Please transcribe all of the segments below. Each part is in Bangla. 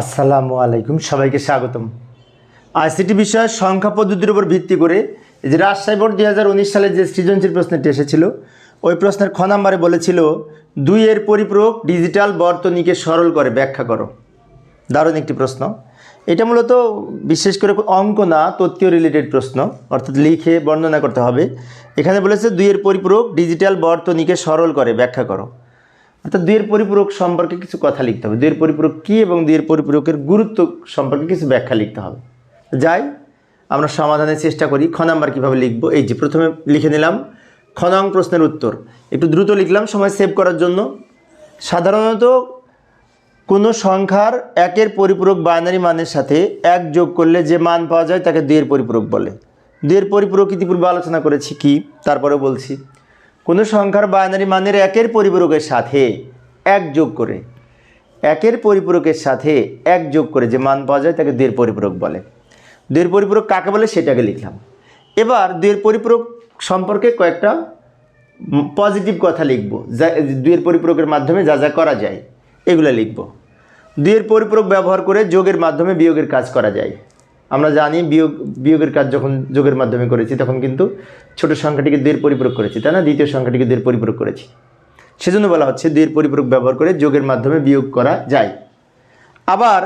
আসসালামু আলাইকুম, সবাইকে স্বাগতম। আইসিটি বিষয়ের সংখ্যা পদ্ধতির উপর ভিত্তি করে যে রাজশাহী বোর্ড দুই হাজার উনিশ সালে যে সৃজনশীল প্রশ্নটি এসেছিল, ওই প্রশ্নের খ নাম্বারে বলেছিল, দুই এর পরিপূরক ডিজিটাল বর্তনীকে সরল করে ব্যাখ্যা করো। দারুণ একটি প্রশ্ন। এটা মূলত বিশেষ করে অঙ্ক না, তথ্য রিলেটেড প্রশ্ন, অর্থাৎ লিখে বর্ণনা করতে হবে। এখানে বলেছে দুইয়ের পরিপূরক ডিজিটাল বর্তনীকে সরল করে ব্যাখ্যা করো। অর্থাৎ দুইয়ের পরিপূরক সম্পর্কে কিছু কথা লিখতে হবে। দুইয়ের পরিপূরক কী এবং দুইয়ের পরিপূরকের গুরুত্ব সম্পর্কে কিছু ব্যাখ্যা লিখতে হবে। যাই, আমরা সমাধানের চেষ্টা করি, খ নাম্বার কীভাবে লিখব? এই যে, প্রথমে লিখে নিলাম, খ নং প্রশ্নের উত্তর। একটু দ্রুত লিখলাম, সময় সেভ করার জন্য। সাধারণত কোনো সংখ্যার একের পরিপূরক বাইনারি মানের সাথে এক যোগ করলে যে মান পাওয়া যায় তাকে দুইয়ের পরিপূরক বলে। দুইয়ের পরিপূরক ইতিপূর্বে আলোচনা করেছি কি? তারপরে বলছি। কোনো সংখ্যার বাইনারি মানের একের পরিপূরকের সাথে এক যোগ করে, একের পরিপূরকের সাথে এক যোগ করে যে মান পাওয়া যায় তাকে দুইয়ের পরিপূরক বলে। দুইয়ের পরিপূরক কাকে বলে? সেটাকে লিখলাম। এবার দুয়ের পরিপূরক সম্পর্কে কয়েকটা পজিটিভ কথা লিখব, যা দুইয়ের পরিপূরকের মাধ্যমে যা যা করা যায়, এগুলো লিখব। দুয়ের পরিপূরক ব্যবহার করে যোগের মাধ্যমে বিয়োগের কাজ করা যায়। আমরা জানি বিয়োগ, বিয়োগের কাজ যখন যোগের মাধ্যমে করেছি, তখন কিন্তু ছোট সংখ্যাটিকে দুইয়ের পরিপূরক করেছি, তাই না? দ্বিতীয় সংখ্যাটিকে দুইয়ের পরিপূরক করেছি। সেজন্য বলা হচ্ছে দুইয়ের পরিপূরক ব্যবহার করে যোগের মাধ্যমে বিয়োগ করা যায়। আবার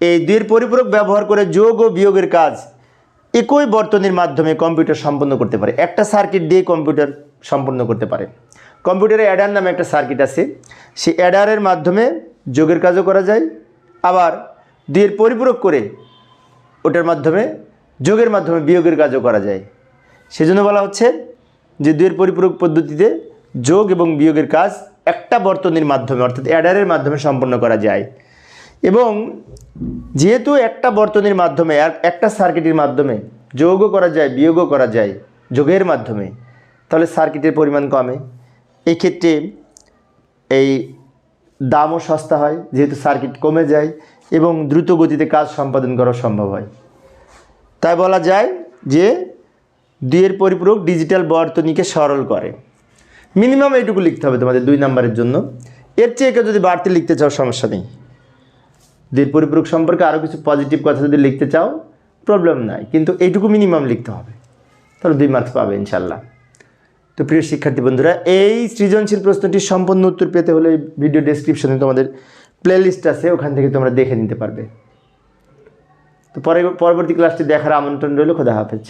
এই দুইয়ের পরিপূরক ব্যবহার করে যোগ ও বিয়োগের কাজ একই বর্তনীর মাধ্যমে কম্পিউটার সম্পন্ন করতে পারে। একটা সার্কিট দিয়ে কম্পিউটার সম্পন্ন করতে পারে। কম্পিউটারে অ্যাডার নামে একটা সার্কিট আছে। সেই অ্যাডারের মাধ্যমে যোগের কাজও করা যায়। আবার দুইয়ের পরিপূরক করে ওটার মাধ্যমে, যোগের মাধ্যমে বিয়োগের কাজও করা যায়। সেজন্য বলা হচ্ছে যে দুইয়ের পরিপূরক পদ্ধতিতে যোগ এবং বিয়োগের কাজ একটা বর্তনীর মাধ্যমে, অর্থাৎ অ্যাডারের মাধ্যমে সম্পন্ন করা যায়। এবং যেহেতু একটা বর্তনীর মাধ্যমে আর একটা সার্কিটের মাধ্যমে যোগও করা যায়, বিয়োগও করা যায় যোগের মাধ্যমে, তাহলে সার্কিটের পরিমাণ কমে। এই ক্ষেত্রে এই দামও সস্তা হয়, যেহেতু সার্কিট কমে যায় এবং দ্রুত গতিতে কাজ সম্পাদন করা সম্ভব হয়। তাই বলা যায় যে দুইয়ের পরিপূরক ডিজিটাল বর্তনীকে সরল করে। মিনিমাম এইটুকু লিখতে হবে তোমাদের দুই নাম্বারের জন্য। এর চেয়ে কেউ যদি বাড়তি লিখতে চাও, সমস্যা নেই। দুইয়ের পরিপূরক সম্পর্কে আরও কিছু পজিটিভ কথা যদি লিখতে চাও প্রবলেম নাই। কিন্তু এইটুকু মিনিমাম লিখতে হবে। তাহলে দুই মার্কস পাবে, ইনশাল্লাহ। তো প্রিয় শিক্ষার্থী বন্ধুরা, এই সৃজনশীল প্রশ্নটি সম্পূর্ণ উত্তর পেতে হলে ভিডিও ডেসক্রিপশনে তোমাদের প্লেলিস্ট আছে, ওখান থেকে তোমরা দেখে নিতে পারবে। তো পরে পরবর্তী ক্লাসটি দেখার আমন্ত্রণ রইল, খোদা হাফেজ।